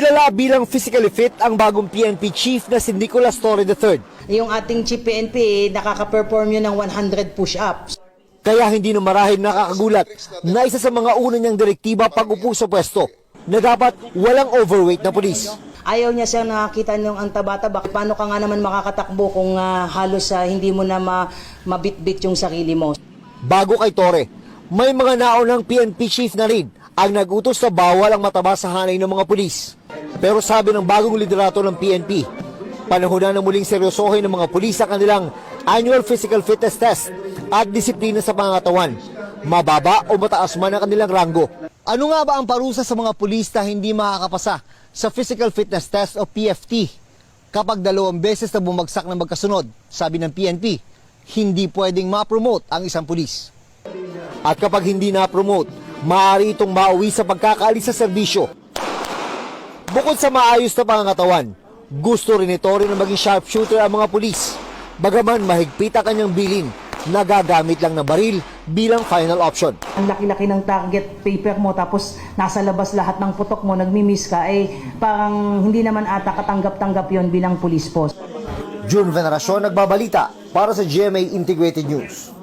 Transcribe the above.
Kilala bilang physically fit ang bagong PNP chief na si Nicolas Torre III. Yung ating chief PNP, nakaka-perform yun ng 100 push-ups. Kaya hindi na marahil nakakagulat na isa sa mga una niyang direktiba pag upo sa pwesto na dapat walang overweight na pulis. Ayaw niya siyang nakakita ng ang taba-taba. Paano ka nga naman makakatakbo kung ah, halos ah, hindi mo na ma- mabitbit yung sarili mo? Bago kay Torre, may mga naunang PNP chief na rin ang nagutos na bawal ang mataba sa hanay ng mga pulis. Pero sabi ng bagong liderato ng PNP, panahon na na muling seryosohin ng mga pulis sa kanilang annual physical fitness test at disiplina sa pangatawan, mababa o mataas man ang kanilang ranggo. Ano nga ba ang parusa sa mga pulis na hindi makakapasa sa physical fitness test o PFT? Kapag dalawang beses na bumagsak na magkasunod, sabi ng PNP, hindi pwedeng ma-promote ang isang pulis. At kapag hindi na-promote, maaari itong mauwi sa pagkakaalis sa serbisyo. Bukod sa maayos na pangangatawan, gusto rin ito rin na maging sharpshooter ang mga pulis. Bagaman mahigpit ang kanyang bilin, nagagamit lang ng baril bilang final option. Ang laki-laki ng target paper mo tapos nasa labas lahat ng putok mo, nagmi-miss ka, eh parang hindi naman ata katanggap-tanggap yon bilang police post. June Veneracion nagbabalita para sa GMA Integrated News.